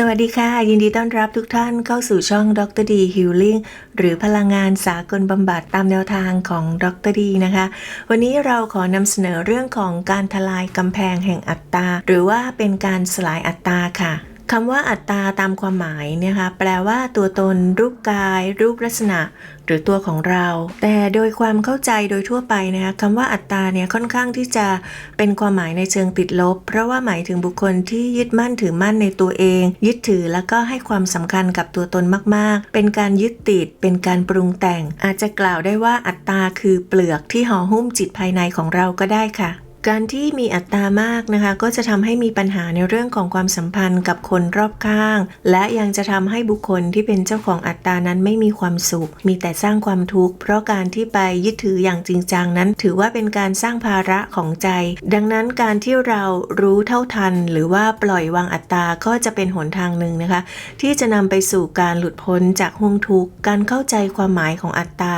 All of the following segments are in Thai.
สวัสดีค่ะ ยินดีต้อนรับทุกท่านเข้าสู่ช่องดรดีฮิลลิ่งหรือพลังงานสากลบำบัดตามแนวทางของดรดีนะคะ วันนี้เราขอนำเสนอเรื่องของการทลายกำแพงแห่งอัตตา หรือว่าเป็นการสลายอัตตาค่ะ คำว่าอัตตาตามความหมายเนี่ยค่ะแปลว่าตัวตน รูปกาย รูปลักษณะ หรือตัวของเรา แต่โดยความเข้าใจโดยทั่วไปนะคะคำว่าอัตตาเนี่ยค่อนข้างที่จะเป็นความหมายในเชิงติดลบ เพราะว่าหมายถึงบุคคลที่ยึดมั่นถือมั่นในตัวเอง ยึดถือแล้วก็ให้ความสำคัญกับตัวตนมาก ๆ เป็นการยึดติดเป็นการปรุงแต่ง อาจจะกล่าวได้ว่าอัตตาคือเปลือกที่ห่อหุ้มจิตภายในของเราก็ได้ค่ะ การที่มีอัตรามากนะคะ ก็จะทำให้มีปัญหาในเรื่องของความสัมพันธ์กับคนรอบข้าง และยังจะทำให้บุคคลที่เป็นเจ้าของอัตรานั้นไม่มีความสุข มีแต่สร้างความทุกข์ เพราะการที่ไปยึดถืออย่างจริงจังนั้น ถือว่าเป็นการสร้างภาระของใจ ดังนั้นการที่เรารู้เท่าทัน หรือว่าปล่อยวางอัตราก็จะเป็นหนทางหนึ่งนะคะ ที่จะนำไปสู่การหลุดพ้นจากห่วงทุกข์การเข้าใจความหมายของอัตตา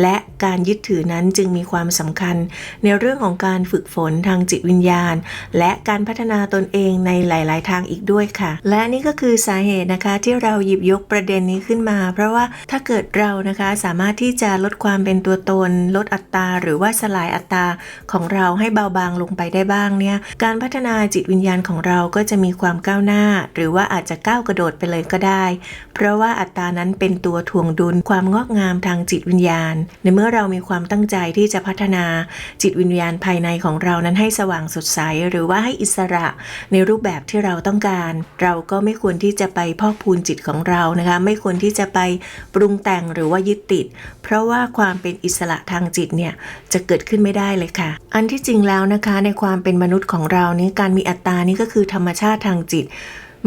และการยึดถือนั้นจึงมีความสำคัญ ในเรื่องของการฝึกฝนทางจิตวิญญาณ และการพัฒนาตนเองในหลาย ๆ ทางอีกด้วยค่ะ และนี่ก็คือสาเหตุนะคะที่เราหยิบยกประเด็นนี้ขึ้นมา เพราะว่าถ้าเกิดเรานะคะสามารถที่จะลดความเป็นตัวตน ลดอัตราหรือว่าสลายอัตราของเราให้เบาบางลงไปได้บ้างเนี่ยการพัฒนาจิตวิญญาณของเราก็จะมีความก้าวหน้า หรือว่าอาจจะก้าวกระโดดไปเลยก็ได้ เพราะว่าอัตรานั้นเป็นตัวถ่วงดุลความงอกงามทางจิตวิญญาณในเมื่อเรามีความตั้งใจที่จะพัฒนาจิตวิญญาณภายในของเรานั้นให้สว่างสดใส หรือว่าให้อิสระในรูปแบบที่เราต้องการ เราก็ไม่ควรที่จะไปพอกพูนจิตของเรานะคะ ไม่ควรที่จะไปปรุงแต่งหรือว่ายึดติด เพราะว่าความเป็นอิสระทางจิตเนี่ยจะเกิดขึ้นไม่ได้เลยค่ะ อันที่จริงแล้วนะคะในความเป็นมนุษย์ของเรานี้การมีอัตตานี่ก็คือธรรมชาติทางจิต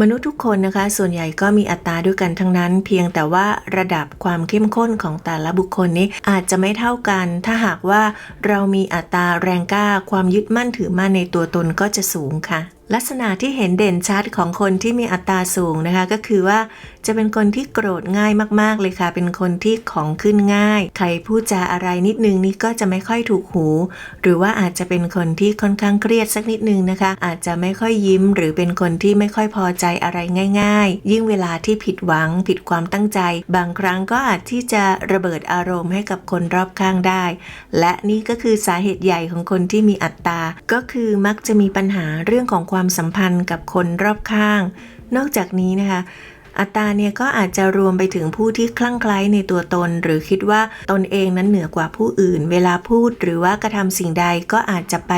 มนุษย์ทุกคนนะคะ ส่วนใหญ่ก็มีอัตราด้วยกันทั้งนั้น เพียงแต่ว่าระดับความเข้มข้นของแต่ละบุคคลนี้อาจจะไม่เท่ากัน ถ้าหากว่าเรามีอัตราแรงกล้าความยึดมั่นถือมั่นในตัวตนก็จะสูงค่ะ ลักษณะที่เห็นเด่นชัดของคนที่มีอัตราสูงนะคะ ก็คือว่าจะเป็นคนที่โกรธง่ายมากๆเลยค่ะ เป็นคนที่ของขึ้นง่าย ใครพูดจาอะไรนิดนึงนี่ก็จะไม่ค่อยถูกหู หรือว่าอาจจะเป็นคนที่ค่อนข้างเครียดสักนิดนึงนะคะ อาจจะไม่ค่อยยิ้ม หรือเป็นคนที่ไม่ค่อยพอใจอะไรง่าย ๆ ยิ่งเวลาที่ผิดหวัง ผิดความตั้งใจ บางครั้งก็อาจที่จะระเบิดอารมณ์ให้กับคนรอบข้างได้ และนี่ก็คือสาเหตุใหญ่ของคนที่มีอัตตาก็คือมักจะมีปัญหาเรื่องของความความสัมพันธ์กับคนรอบข้าง นอกจากนี้นะคะ อัตตาเนี่ยก็อาจจะรวมไปถึงผู้ที่คลั่งไคล้ในตัวตน หรือคิดว่าตนเองนั้นเหนือกว่าผู้อื่น เวลาพูดหรือว่ากระทำสิ่งใดก็อาจจะไป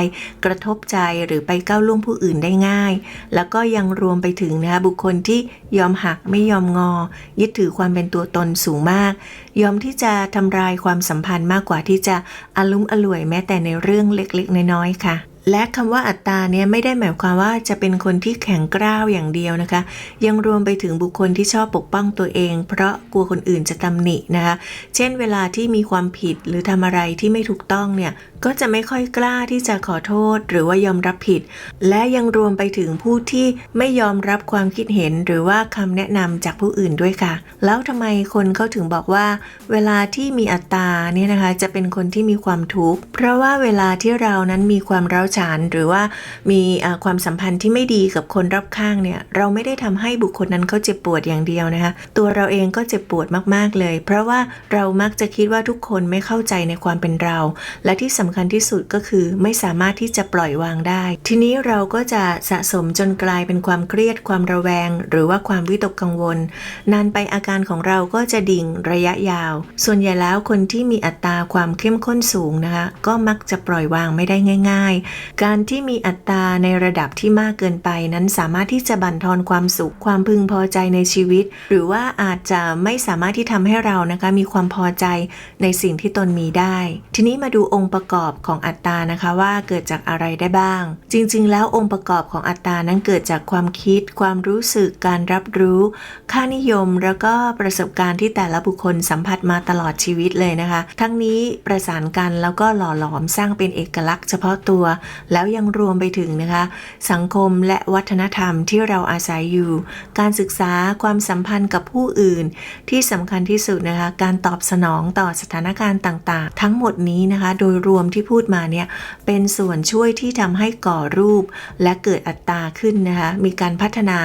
กระทบใจหรือไปก้าวล่วงผู้อื่นได้ง่าย แล้วก็ยังรวมไปถึงนะคะบุคคลที่ยอมหักไม่ยอมงอ ยึดถือความเป็นตัวตนสูงมาก ยอมที่จะทำลายความสัมพันธ์มากกว่าที่จะอาลุ้มอล่วยแม้แต่ในเรื่องเล็กๆ น้อยๆค่ะ และคำว่าอัตตาเนี่ยไม่ได้หมายความว่าจะเป็นคนที่แข็งกร้าวอย่างเดียวนะคะ ยังรวมไปถึงบุคคลที่ชอบปกป้องตัวเอง เพราะกลัวคนอื่นจะตำหนินะคะ เช่นเวลาที่มีความผิดหรือทำอะไรที่ไม่ถูกต้องเนี่ยก็จะไม่ค่อยกล้าที่จะขอโทษ หรือว่ายอมรับผิด และยังรวมไปถึงผู้ที่ไม่ยอมรับความคิดเห็น หรือว่าคำแนะนำจากผู้อื่นด้วยค่ะ แล้วทำไมคนเขาถึงบอกว่า เวลาที่มีอัตตาเนี่ยนะคะจะเป็นคนที่มีความทุกข์เพราะว่าเวลาที่เรานั้นมีความร้าวฉาน หรือว่ามีความสัมพันธ์ที่ไม่ดีกับคนรอบข้างเนี่ยเราไม่ได้ทำให้บุคคลนั้นเขาเจ็บปวดอย่างเดียวนะคะตัวเราเองก็เจ็บปวดมากๆเลย เพราะว่าเรามักจะคิดว่าทุกคนไม่เข้าใจในความเป็นเรา และที่สำคัญที่สุดก็คือไม่สามารถที่จะปล่อยวางได้ ทีนี้เราก็จะสะสมจนกลายเป็นความเครียดความระแวง หรือว่าความวิตกกังวล นานไปอาการของเราก็จะดิ่งระยะยาว ส่วนใหญ่แล้วคนที่มีอัตราความเข้มข้นสูงนะคะก็มักจะปล่อยวางไม่ได้ง่ายๆการที่มีอัตราในระดับที่มากเกินไปนั้นสามารถที่จะบั่นทอนความสุข ความพึงพอใจในชีวิต หรือว่าอาจจะไม่สามารถที่ทำให้เรานะคะมีความพอใจในสิ่งที่ตนมีได้ ทีนี้มาดูองค์ประกอบของอัตรานะคะว่าเกิดจากอะไรได้บ้าง จริง ๆ แล้วองค์ประกอบของอัตรานั้นเกิดจากความคิด ความรู้สึกการรับรู้ ค่านิยมแล้วก็ประสบการณ์ที่แต่ละบุคคลสัมผัสมาตลอดชีวิตเลยนะคะ ทั้งนี้ประสานกันแล้วก็หล่อหลอมสร้างเป็นเอกลักษณ์เฉพาะตัวแล้วยังรวมไปถึงนะคะ สังคมและวัฒนธรรมที่เราอาศัยอยู่ การศึกษาความสัมพันธ์กับผู้อื่น ที่สำคัญที่สุดนะคะ การตอบสนองต่อสถานการณ์ต่างๆ ทั้งหมดนี้นะคะ โดยรวมที่พูดมาเนี่ยเป็นส่วนช่วยที่ทำให้ก่อรูป และเกิดอัตราขึ้นนะคะ มีการพัฒนา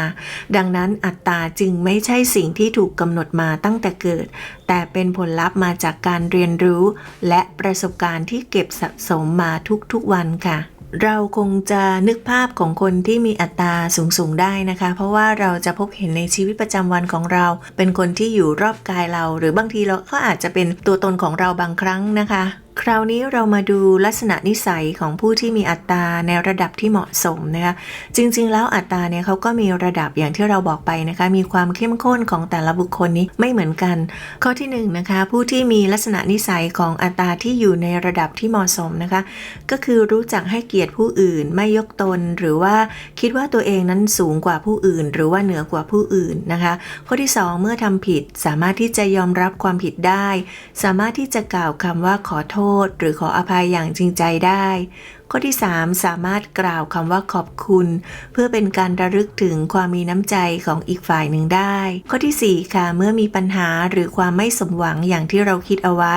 ดังนั้นอัตราจึงไม่ใช่สิ่งที่ถูกกำหนดมาตั้งแต่เกิด แต่เป็นผลลัพธ์มาจากการเรียนรู้ และประสบการณ์ที่เก็บสะสมมาทุกๆวันค่ะ เราคงจะนึกภาพของคนที่มีอัตราสูงๆได้นะคะ เพราะว่าเราจะพบเห็นในชีวิตประจำวันของเรา เป็นคนที่อยู่รอบกายเรา หรือบางทีเราก็อาจจะเป็นตัวตนของเราบางครั้งนะคะ คราวนี้เรามาดูลักษณะนิสัยของผู้ที่มีอัตราในระดับที่เหมาะสมนะคะจริง ๆ แล้วอัตราเนี่ยเขาก็มีระดับอย่างที่เราบอกไปนะคะมีความเข้มข้นของแต่ละบุคคลนี้ไม่เหมือนกัน ข้อที่หนึ่งนะคะผู้ที่มีลักษณะนิสัยของอัตราที่อยู่ในระดับที่เหมาะสมนะคะก็คือรู้จักให้เกียรติผู้อื่นไม่ยกตน หรือว่าคิดว่าตัวเองนั้นสูงกว่าผู้อื่น หรือว่าเหนือกว่าผู้อื่นนะคะข้อที่สองเมื่อทำผิดสามารถที่จะยอมรับความผิดได้ สามารถที่จะกล่าวคำว่าขอโทษหรือขออภัยอย่างจริงใจได้ ข้อที่ 3 สามารถกล่าวคำว่าขอบคุณ เพื่อเป็นการระลึกถึงความมีน้ำใจของอีกฝ่ายหนึ่งได้ ข้อทีสี่ 4 ค่ะเมื่อมีปัญหาหรือความไม่สมหวังอย่างที่เราคิดเอาไว้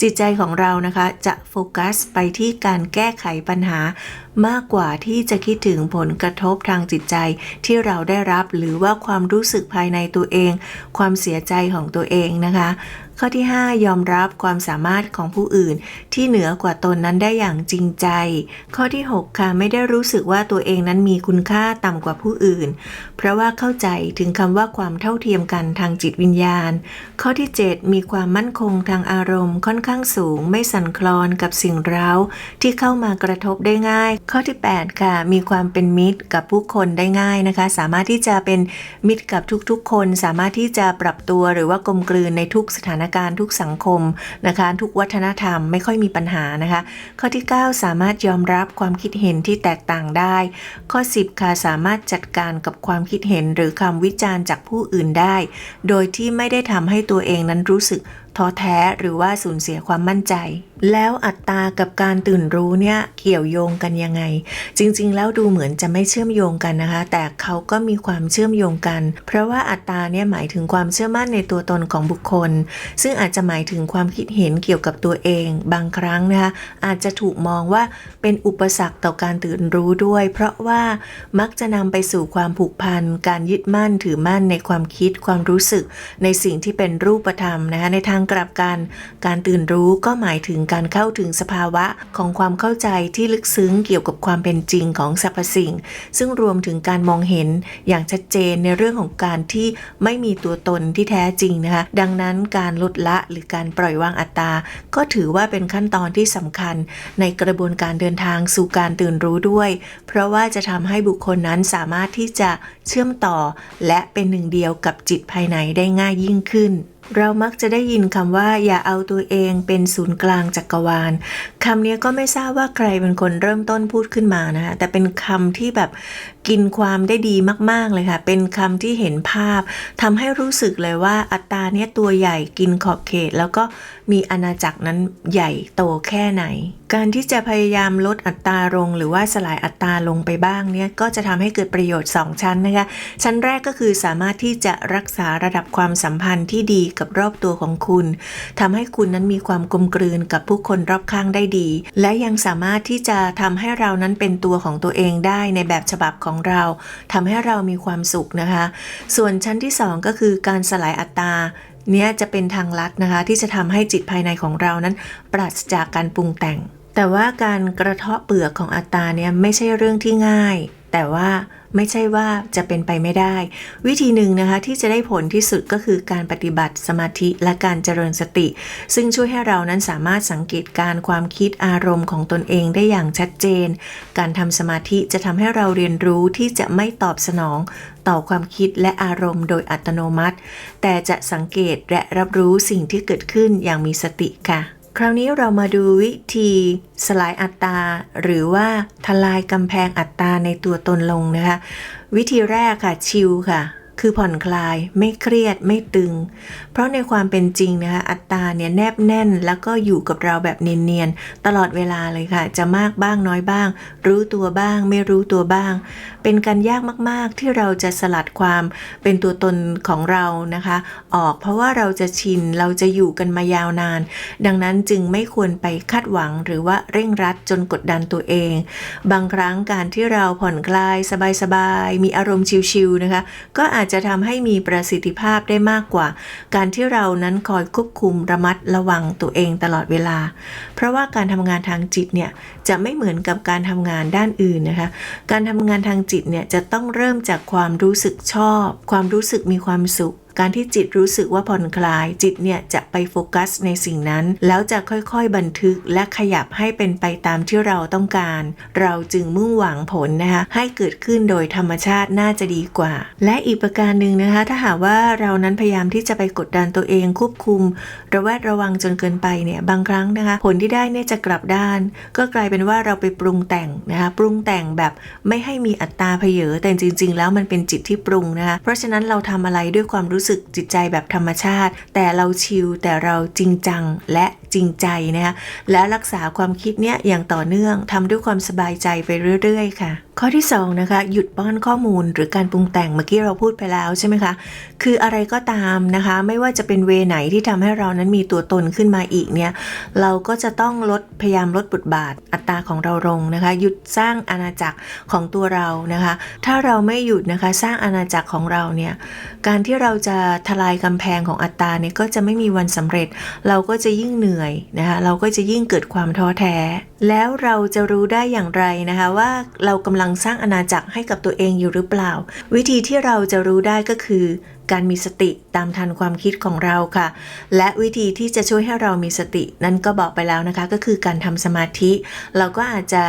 จิตใจของเรานะคะจะโฟกัสไปที่การแก้ไขปัญหามากกว่าที่จะคิดถึงผลกระทบทางจิตใจที่เราได้รับหรือว่าความรู้สึกภายในตัวเอง ความเสียใจของตัวเองนะคะ ข้อที่ 5 ยอมรับความสามารถของผู้อื่นที่เหนือกว่าตนนั้นได้อย่างจริงใจข้อที่ 6 ค่ะ ไม่ได้รู้สึกว่าตัวเองนั้นมีคุณค่าต่ำกว่าผู้อื่น เพราะว่าเข้าใจถึงคำว่าความเท่าเทียมกันทางจิตวิญญาณ ข้อที่ 7 มีความมั่นคงทางอารมณ์ค่อนข้างสูง ไม่สั่นคลอนกับสิ่งเร้า ที่เข้ามากระทบได้ง่าย ข้อที่ 8 ค่ะ มีความเป็นมิตรกับผู้คนได้ง่ายนะคะ สามารถที่จะเป็นมิตรกับทุกๆ คน สามารถที่จะปรับตัวหรือว่ากลมกลืนในทุกสถานการณ์ทุกสังคมนะคะ ทุกวัฒนธรรมไม่ค่อยมีปัญหานะคะ ข้อที่ 9 สามารถยอมอมรับความคิดเห็นที่แตกต่างได้ ข้อ 10 ค่ะสามารถจัดการกับความคิดเห็นหรือคำวิจารณ์จากผู้อื่นได้ โดยที่ไม่ได้ทำให้ตัวเองนั้นรู้สึก ท้อแท้หรือว่าสูญเสียความมั่นใจ แล้วอัตรากับการตื่นรู้เนี่ยเกี่ยวโยงกันยังไง จริงๆ แล้วดูเหมือนจะไม่เชื่อมโยงกันนะคะ แต่เขาก็มีความเชื่อมโยงกัน เพราะว่าอัตราเนี่ยหมายถึงความเชื่อมั่นในตัวตนของบุคคล ซึ่งอาจจะหมายถึงความคิดเห็นเกี่ยวกับตัวเอง บางครั้งนะคะอาจจะถูกมองว่าเป็นอุปสรรคต่อการตื่นรู้ด้วย เพราะว่ามักจะนำไปสู่ความผูกพันการยึดมั่นถือมั่นในความคิดความรู้สึกในสิ่งที่เป็นรูปธรรมนะคะในทางกลับกัน การตื่นรู้ก็หมายถึงการเข้าถึงสภาวะของความเข้าใจที่ลึกซึ้งเกี่ยวกับความเป็นจริงของสรรพสิ่ง ซึ่งรวมถึงการมองเห็นอย่างชัดเจนในเรื่องของการที่ไม่มีตัวตนที่แท้จริงนะคะ ดังนั้นการลดละหรือการปล่อยวางอัตตา ก็ถือว่าเป็นขั้นตอนที่สำคัญ ในกระบวนการเดินทางสู่การตื่นรู้ด้วย เพราะว่าจะทำให้บุคคลนั้นสามารถที่จะเชื่อมต่อ และเป็นหนึ่งเดียวกับจิตภายในได้ง่ายยิ่งขึ้น เรามักจะได้ยินคำว่าอย่าเอาตัวเองเป็นศูนย์กลางจักรวาลคำนี้ก็ไม่ทราบว่าใครเป็นคนเริ่มต้นพูดขึ้นมานะคะแต่เป็นคำที่แบบ กินความได้ดีมาก ๆ เลยค่ะ เป็นคำที่เห็นภาพทำให้รู้สึกเลยว่าอัตราเนี้ยตัวใหญ่กินขอบเขต แล้วก็มีอาณาจักรนั้นใหญ่โตแค่ไหน การที่จะพยายามลดอัตราลง หรือว่าสลายอัตราลงไปบ้างเนี่ยก็จะทำให้เกิดประโยชน์ 2 ชั้นนะคะ ชั้นแรกก็คือสามารถที่จะรักษาระดับความสัมพันธ์ที่ดีกับรอบตัวของคุณทำให้คุณนั้นมีความกลมกลืนกับผู้คนรอบข้างได้ดี และยังสามารถที่จะทำให้เรานั้นเป็นตัวของตัวเองได้ในแบบฉบับของเราทำให้เรามีความสุขนะคะ ส่วนชั้นที่ 2 ก็คือการสลายอัตตาเนี่ยจะเป็นทางลัดนะคะ ที่จะทำให้จิตภายในของเรานั้น ปราศจากการปรุงแต่ง แต่ว่าการกระเทาะเปลือกของอัตตาเนี่ยไม่ใช่เรื่องที่ง่าย แต่ว่าไม่ใช่ว่าจะเป็นไปไม่ได้ วิธีหนึ่งนะคะที่จะได้ผลที่สุดก็คือการปฏิบัติสมาธิและการเจริญสติ ซึ่งช่วยให้เรานั้นสามารถสังเกตการความคิดอารมณ์ของตนเองได้อย่างชัดเจน การทำสมาธิจะทำให้เราเรียนรู้ที่จะไม่ตอบสนองต่อความคิดและอารมณ์โดยอัตโนมัติ แต่จะสังเกตและรับรู้สิ่งที่เกิดขึ้นอย่างมีสติค่ะ คราวนี้เรามาดูวิธีสลายอัตราหรือว่าทลายกำแพงอัตราในตัวตนลงนะคะ วิธีแรกค่ะชิลค่ะ คือผ่อนคลายไม่เครียดไม่ตึง เพราะในความเป็นจริงนะคะอัตราเนี่ยแนบแน่น แล้วก็อยู่กับเราแบบเนียนๆตลอดเวลาเลยค่ะ จะมากบ้างน้อยบ้าง รู้ตัวบ้าง ไม่รู้ตัวบ้าง เป็นการยากมากๆที่เราจะสลัดความเป็นตัวตนของเรานะคะ ออกเพราะว่าเราจะชินเราจะอยู่กันมายาวนาน ดังนั้นจึงไม่ควรไปคาดหวังหรือว่าเร่งรัดจนกดดันตัวเอง บางครั้งการที่เราผ่อนคลายสบายๆมีอารมณ์ชิลๆนะคะ ก็อาจจะทำให้มีประสิทธิภาพได้มากกว่า การที่เรานั้นคอยควบคุมระมัดระวังตัวเองตลอดเวลา เพราะว่าการทำงานทางจิตเนี่ยจะไม่เหมือนกับการทำงานด้านอื่นนะคะ การทำงานทางจิตเนี่ยจะต้องเริ่มจากความรู้สึกชอบ ความรู้สึกมีความสุข การที่จิตรู้สึกว่าผ่อนคลาย จิตเนี่ยจะไปโฟกัสในสิ่งนั้น แล้วจะค่อยๆบันทึกและขยับให้เป็นไปตามที่เราต้องการ เราจึงมุ่งหวังผลนะคะให้เกิดขึ้นโดยธรรมชาติน่าจะดีกว่า และอีกประการหนึ่งนะคะ ถ้าหากว่าเรานั้นพยายามที่จะไปกดดันตัวเองควบคุม ระแวดระวังจนเกินไปเนี่ยบางครั้งนะคะ ผลที่ได้เนี่ยจะกลับด้าน ก็กลายเป็นว่าเราไปปรุงแต่งนะคะปรุงแต่งแบบไม่ให้มีอัตราเพเยอแต่จริง ๆ แล้วมันเป็นจิตที่ปรุงนะคะเพราะฉะนั้นเราทำอะไรด้วยความรู้สึกจิตใจแบบธรรมชาติ แต่เราชิลแต่เราจริงจังและจริงใจนะคะและรักษาความคิดเนี้ยอย่างต่อเนื่องทำด้วยความสบายใจไปเรื่อยๆ ค่ะ ข้อที่2นะคะหยุดป้อนข้อมูลหรือการปรุงแต่งเมื่อกี้เราพูดไปแล้วใช่ไหมคะ คืออะไรก็ตามนะคะ ไม่ว่าจะเป็นเวไหนที่ทำให้เรานั้นมีตัวตนขึ้นมาอีกเนี่ย เราก็จะต้องลดพยายามลดบทบาทอัตราของเราลงนะคะ หยุดสร้างอาณาจักรของตัวเรานะคะ ถ้าเราไม่หยุดนะคะสร้างอาณาจักรของเราเนี่ย การที่เราจะทลายกำแพงของอัตราเนี่ยก็จะไม่มีวันสำเร็จ เราก็จะยิ่งเหนื่อยนะคะ เราก็จะยิ่งเกิดความท้อแท้ แล้วเราจะรู้ได้อย่างไรนะคะว่าเรากำลังสร้างอาณาจักรให้กับตัวเองอยู่หรือเปล่า วิธีที่เราจะรู้ได้ก็คือ การมีสติตามทันความคิดของเราค่ะ และวิธีที่จะช่วยให้เรามีสติ นั้นก็บอกไปแล้วนะคะก็คือการทำสมาธิ เราก็อาจจะ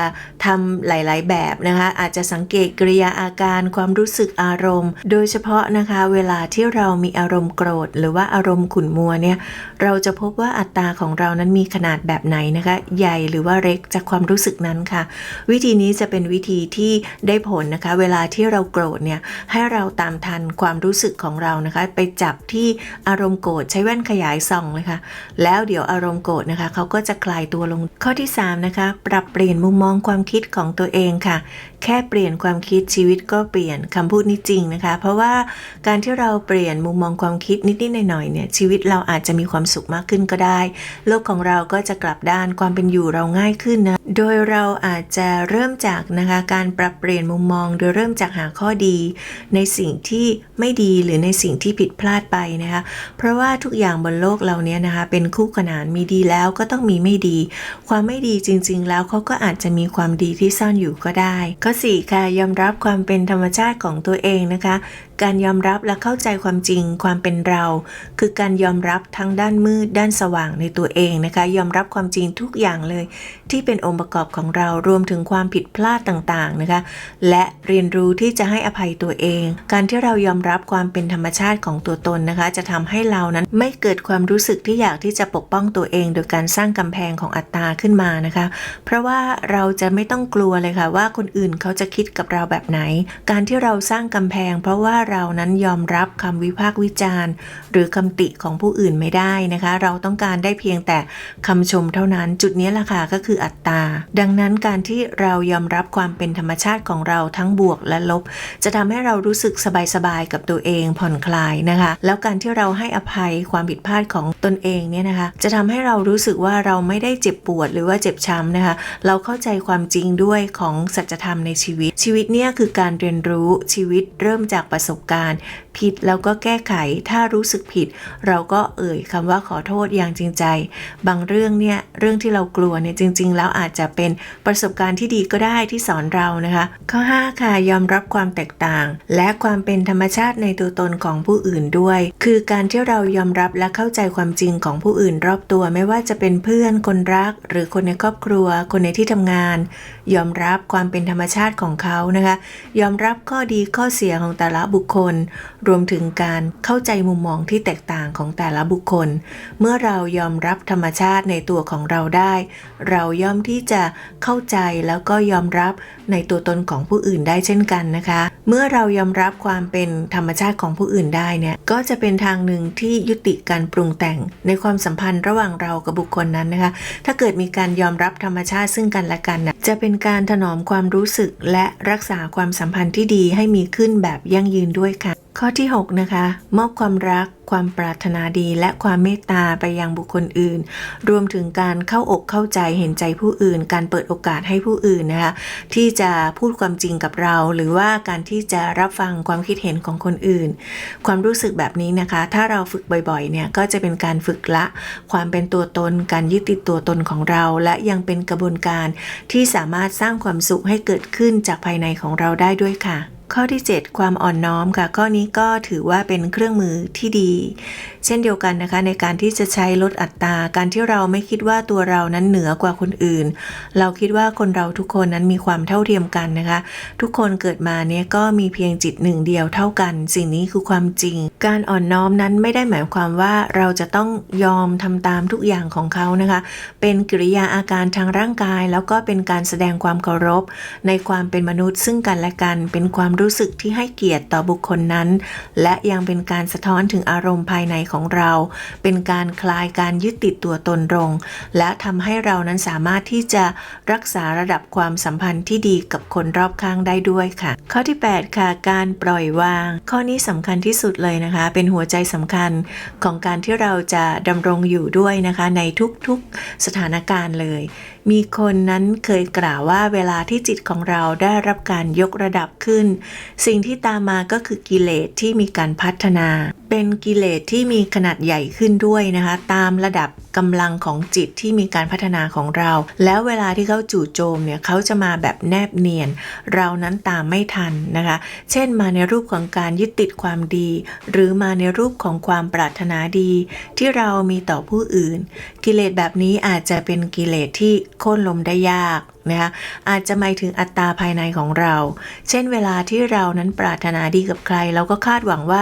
ทำหลาย ๆ แบบนะคะอาจจะสังเกตกริยาอาการความรู้สึกอารมณ์ โดยเฉพาะนะคะเวลาที่เรามีอารมณ์โกรธ หรือว่าอารมณ์ขุ่นมัวเนี่ยเราจะพบว่าอัตราของเรานั้นมีขนาดแบบไหนนะคะใหญ่หรือว่าเล็กจากความรู้สึกนั้นค่ะ วิธีนี้จะเป็นวิธีที่ได้ผลนะคะ เวลาที่เราโกรธเนี่ยให้เราตามทันความรู้สึกของเรานะคะ ไปจับที่อารมณ์โกรธใช้แว่นขยายส่องเลยค่ะ แล้วเดี๋ยวอารมณ์โกรธนะคะเขาก็จะคลายตัวลงข้อที่3นะคะปรับเปลี่ยนมุมมองความคิดของตัวเองค่ะ แค่เปลี่ยนความคิดชีวิตก็เปลี่ยนคำพูดนี้จริงนะคะ เพราะว่าการที่เราเปลี่ยนมุมมองความคิดนิดๆหน่อยๆเนี่ยชีวิตเราอาจจะมีความสุขมากขึ้นก็ได้ โลกของเราก็จะกลับด้านความเป็นอยู่เราง่ายขึ้นนะโดยเราอาจจะเริ่มจากนะคะการปรับเปลี่ยนมุมมอง โดยเริ่มจากหาข้อดี ในสิ่งที่ไม่ดีหรือในสิ่งที่ผิดพลาดไปนะคะเพราะว่าทุกอย่างบนโลกเราเนี้ยนะคะเป็นคู่ขนานมีดีแล้วก็ต้องมีไม่ดี ความไม่ดีจริง ๆ แล้วเขาก็อาจจะมีความดีที่ซ่อนอยู่ก็ได้ ก็4ค่ะยอมรับความเป็นธรรมชาติของตัวเองนะคะ การยอมรับและเข้าใจความจริงความเป็นเรา คือการยอมรับทั้งด้านมืดด้านสว่างในตัวเองนะคะ ยอมรับความจริงทุกอย่างเลย ที่เป็นองค์ประกอบของเรารวมถึงความผิดพลาดต่างๆนะคะ และเรียนรู้ที่จะให้อภัยตัวเอง การที่เรายอมรับความเป็นธรรมชาติของตัวตนนะคะ จะทำให้เรานั้นไม่เกิดความรู้สึกที่อยากที่จะปกป้องตัวเอง โดยการสร้างกำแพงของอัตตาขึ้นมานะคะ เพราะว่าเราจะไม่ต้องกลัวเลยค่ะว่าคนอื่นเขาจะคิดกับเราแบบไหน การที่เราสร้างกำแพง เพราะว่าเรานั้นยอมรับคำวิพากษ์วิจารณ์ หรือคำติของผู้อื่นไม่ได้นะคะ เราต้องการได้เพียงแต่คำชมเท่านั้น จุดนี้แหละค่ะก็คืออัตตา ดังนั้นการที่เรายอมรับความเป็นธรรมชาติของเราทั้งบวกและลบ จะทำให้เรารู้สึกสบายๆกับตัวเองผ่อนคลายนะคะ แล้วการที่เราให้อภัยความผิดพลาดของตนเองเนี่ยนะคะ จะทำให้เรารู้สึกว่าเราไม่ได้เจ็บปวดหรือว่าเจ็บช้ำนะคะ เราเข้าใจความจริงด้วยของสัจธรรมในชีวิต ชีวิตเนี่ยคือการเรียนรู้ชีวิตเริ่มจากประสบการณ์ ผิดแล้วก็แก้ไขถ้ารู้สึกผิด เราก็เอ่ยคำว่าขอโทษอย่างจริงใจ บางเรื่องเนี่ยเรื่องที่เรากลัวเนี่ยจริง ๆ แล้วอาจจะเป็นประสบการณ์ที่ดีก็ได้ที่สอนเรานะคะ ข้อ 5 ค่ะยอมรับความแตกต่าง และความเป็นธรรมชาติในตัวตนของผู้อื่นด้วย คือการที่เรายอมรับและเข้าใจความจริงของผู้อื่นรอบตัวไม่ว่าจะเป็นเพื่อนคนรัก หรือคนในครอบครัว คนในที่ทำงาน ยอมรับความเป็นธรรมชาติของเขานะคะ ยอมรับข้อดีข้อเสียของแต่ละบุคคลรวมถึงการเข้าใจมุมมองที่แตกต่างของแต่ละบุคคล เมื่อเรายอมรับธรรมชาติในตัวของเราได้ เราย่อมที่จะเข้าใจแล้วก็ยอมรับในตัวตนของผู้อื่นได้เช่นกันนะคะ เมื่อเรายอมรับความเป็นธรรมชาติของผู้อื่นได้เนี่ยก็จะเป็นทางหนึ่งที่ยุติการปรุงแต่งในความสัมพันธ์ระหว่างเรากับบุคคลนั้นนะคะ ถ้าเกิดมีการยอมรับธรรมชาติซึ่งกันและกันนะจะเป็นการถนอมความรู้สึกและรักษาความสัมพันธ์ที่ดีให้มีขึ้นแบบยั่งยืนด้วยค่ะ ข้อที่ 6 นะคะ มอบความรัก ความปรารถนาดี และความเมตตาไปยังบุคคลอื่น รวมถึงการเข้าอกเข้าใจเห็นใจผู้อื่น การเปิดโอกาสให้ผู้อื่นนะคะ ที่จะพูดความจริงกับเรา หรือว่าการที่จะรับฟังความคิดเห็นของคนอื่น ความรู้สึกแบบนี้นะคะ ถ้าเราฝึกบ่อยๆ เนี่ยก็จะเป็นการฝึกละ ความเป็นตัวตน การยึดติดตัวตนของเรา และยังเป็นกระบวนการที่สามารถสร้างความสุขให้เกิดขึ้นจากภายในของเราได้ด้วยค่ะ ข้อที่ 7 ความอ่อนน้อมค่ะข้อนี้ก็ถือว่าเป็นเครื่องมือที่ดี เช่นเดียวกันนะคะในการที่จะใช้ลดอัตราการที่เราไม่คิดว่าตัวเรานั้นเหนือกว่าคนอื่น เราคิดว่าคนเราทุกคนนั้นมีความเท่าเทียมกันนะคะ ทุกคนเกิดมาเนี่ยก็มีเพียงจิตหนึ่งเดียวเท่ากัน สิ่งนี้คือความจริง การอ่อนน้อมนั้นไม่ได้หมายความว่าเราจะต้องยอมทำตามทุกอย่างของเขานะคะ เป็นกิริยาอาการทางร่างกาย แล้วก็เป็นการแสดงความเคารพ ในความเป็นมนุษย์ซึ่งกันและกันเป็นความรู้สึกที่ให้เกียรติต่อบุคคลนั้น และยังเป็นการสะท้อนถึงอารมณ์ภายในของเรา เป็นการคลายการยึดติดตัวตนลง และทำให้เรานั้นสามารถที่จะรักษาระดับความสัมพันธ์ที่ดีกับคนรอบข้างได้ด้วยค่ะ ข้อที่ 8 ค่ะ การปล่อยวาง ข้อนี้สำคัญที่สุดเลยนะคะ เป็นหัวใจสำคัญของการที่เราจะดำรงอยู่ด้วยนะคะในทุกๆสถานการณ์เลย มีคนนั้นเคยกล่าวว่าเวลาที่จิตของเราได้รับการยกระดับขึ้น สิ่งที่ตามมาก็คือกิเลสที่มีการพัฒนา เป็นกิเลสที่มีขนาดใหญ่ขึ้นด้วยนะคะ ตามระดับกำลังของจิตที่มีการพัฒนาของเรา แล้วเวลาที่เขาจู่โจมเนี่ยเขาจะมาแบบแนบเนียน เรานั้นตามไม่ทันนะคะ เช่นมาในรูปของการยึดติดความดี หรือมาในรูปของความปรารถนาดี ที่เรามีต่อผู้อื่น กิเลสแบบนี้อาจจะเป็นกิเลสที่โค่นลมได้ยากนะคะอาจจะหมายถึงอัตตาภายในของเรา เช่นเวลาที่เรานั้นปรารถนาดีกับใคร เราก็คาดหวังว่า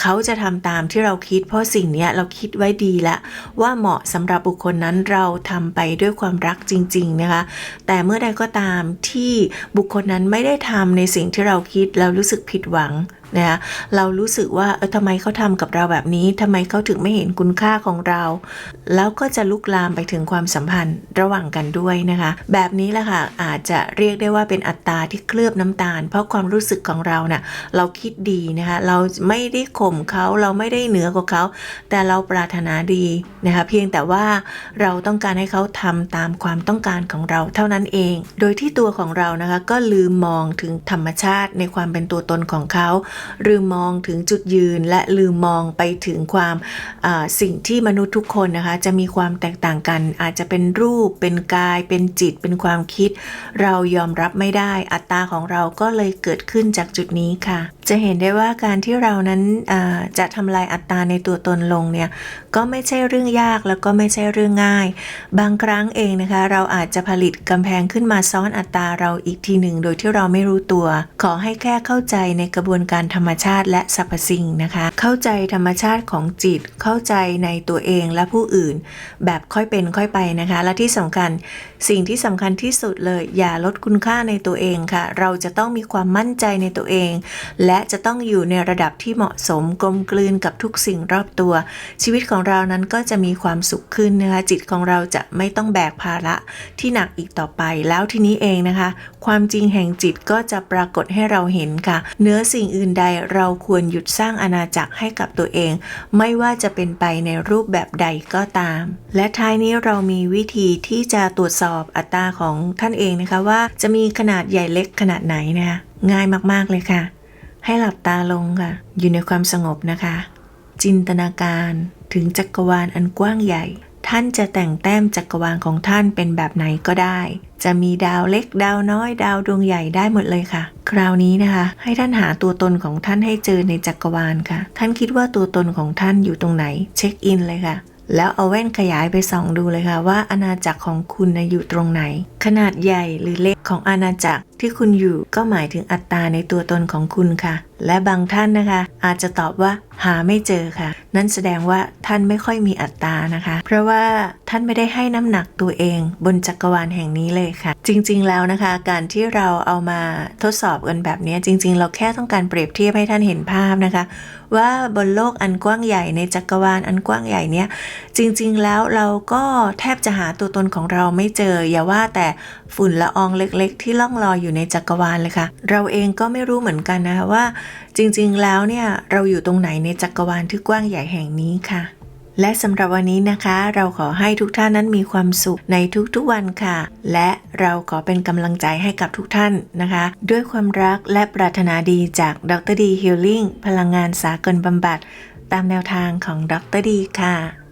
เขาจะทำตามที่เราคิด เพราะสิ่งนี้เราคิดไว้ดีล้วว่าเหมาะสำหรับบุคคลนั้นเราทำไปด้วยความรักจริง ๆ นะคะ แต่เมื่อใดก็ตามที่บุคคลนั้นไม่ได้ทำในสิ่งที่เราคิดเรารู้สึกผิดหวังนะเรารู้สึกว่าเออทำไมเขาทำกับเราแบบนี้ทำไมเขาถึงไม่เห็นคุณค่าของเรา แล้วก็จะลุกลามไปถึงความสัมพันธ์ระหว่างกันด้วยนะคะ แบบนี้แหละค่ะอาจจะเรียกได้ว่าเป็นอัตราที่เคลือบน้ำตาล เพราะความรู้สึกของเราน่ะเราคิดดีนะคะเราไม่ได้ข่มเขาเราไม่ได้เหนือกว่าเขา แต่เราปรารถนาดีนะคะเพียงแต่ว่าเราต้องการให้เขาทำตามความต้องการของเราเท่านั้นเอง โดยที่ตัวของเรานะคะก็ลืมมองถึงธรรมชาติในความเป็นตัวตนของเขาลืมมองถึงจุดยืนและลืมมองไปถึงความสิ่งที่มนุษย์ทุกคนนะคะจะมีความแตกต่างกัน อาจจะเป็นรูปเป็นกาย เป็นจิตเป็นความคิด เรายอมรับไม่ได้อัตราของเราก็เลยเกิดขึ้นจากจุดนี้ค่ะ จะเห็นได้ว่าการที่เรานั้นจะทำลายอัตราในตัวตนลงเนี่ย ก็ไม่ใช่เรื่องยากแล้วก็ไม่ใช่เรื่องง่าย บางครั้งเองนะคะ เราอาจจะผลิตกำแพงขึ้นมาซ้อนอัตราเราอีกทีหนึ่ง โดยที่เราไม่รู้ตัว ขอให้แค่เข้าใจในกระบวนการธรรมชาติและสรรพสิ่งนะคะ เข้าใจธรรมชาติของจิต เข้าใจในตัวเองและผู้อื่น แบบค่อยเป็นค่อยไปนะคะ และที่สำคัญ สิ่งที่สำคัญที่สุดเลย อย่าลดคุณค่าในตัวเองค่ะ เราจะต้องมีความมั่นใจในตัวเอง และจะต้องอยู่ในระดับที่เหมาะสมกลมกลืนกับทุกสิ่งรอบตัว ชีวิตของเรานั้นก็จะมีความสุขขึ้นนะคะ จิตของเราจะไม่ต้องแบกภาระที่หนักอีกต่อไป แล้วทีนี้เองนะคะ ความจริงแห่งจิตก็จะปรากฏให้เราเห็นค่ะ เนื้อสิ่งอื่นใดเราควรหยุดสร้างอาณาจักรให้กับตัวเอง ไม่ว่าจะเป็นไปในรูปแบบใดก็ตาม และท้ายนี้เรามีวิธีที่จะตรวจสอบอัตราของท่านเองนะคะว่าจะมีขนาดใหญ่เล็กขนาดไหนนะคะง่ายมากๆเลยค่ะ ให้หลับตาลงค่ะ อยู่ในความสงบนะคะ จินตนาการ ถึงจักรวาลอันกว้างใหญ่ ท่านจะแต่งแต้มจักรวาลของท่านเป็นแบบไหนก็ได้ จะมีดาวเล็กดาวน้อยดาวดวงใหญ่ได้หมดเลยค่ะ คราวนี้นะคะ ให้ท่านหาตัวตนของท่านให้เจอในจักรวาลค่ะ ท่านคิดว่าตัวตนของท่านอยู่ตรงไหน เช็คอินเลยค่ะแล้วเอาแว่นขยายไปส่องดูเลยค่ะว่าอาณาจักรของคุณนะอยู่ตรงไหน ขนาดใหญ่หรือเล็กของอาณาจักรที่คุณอยู่ก็หมายถึงอัตตาในตัวตนของคุณค่ะ และบางท่านนะคะ อาจจะตอบว่า หาไม่เจอค่ะ นั่นแสดงว่าท่านไม่ค่อยมีอัตตานะคะ เพราะว่าท่านไม่ได้ให้น้ำหนักตัวเองบนจักรวาลแห่งนี้เลยค่ะ จริงๆแล้วนะคะ การที่เราเอามาทดสอบกันแบบนี้จริง ๆ เราแค่ต้องการเปรียบเทียบให้ท่านเห็นภาพนะคะ ว่าบนโลกอันกว้างใหญ่ในจักรวาลอันกว้างใหญ่เนี้ยจริงๆแล้วเราก็แทบจะหาตัวตนของเราไม่เจอ อย่าว่าแต่ฝุ่นละอองเล็ก ๆ ที่ล่องลอยอยู่ในจักรวาลเลยค่ะ เราเองก็ไม่รู้เหมือนกันนะคะว่า จริงๆ แล้วเนี่ยเราอยู่ตรงไหนในจักรวาลที่กว้างใหญ่แห่งนี้ค่ะ และสำหรับวันนี้นะคะ เราขอให้ทุกท่านนั้นมีความสุขในทุกๆวันค่ะ และเราขอเป็นกำลังใจให้กับทุกท่านนะคะ ด้วยความรักและปรารถนาดีจากดรดีฮิลลิ่งพลังงานสากลบำบัด ตามแนวทางของดรดีค่ะ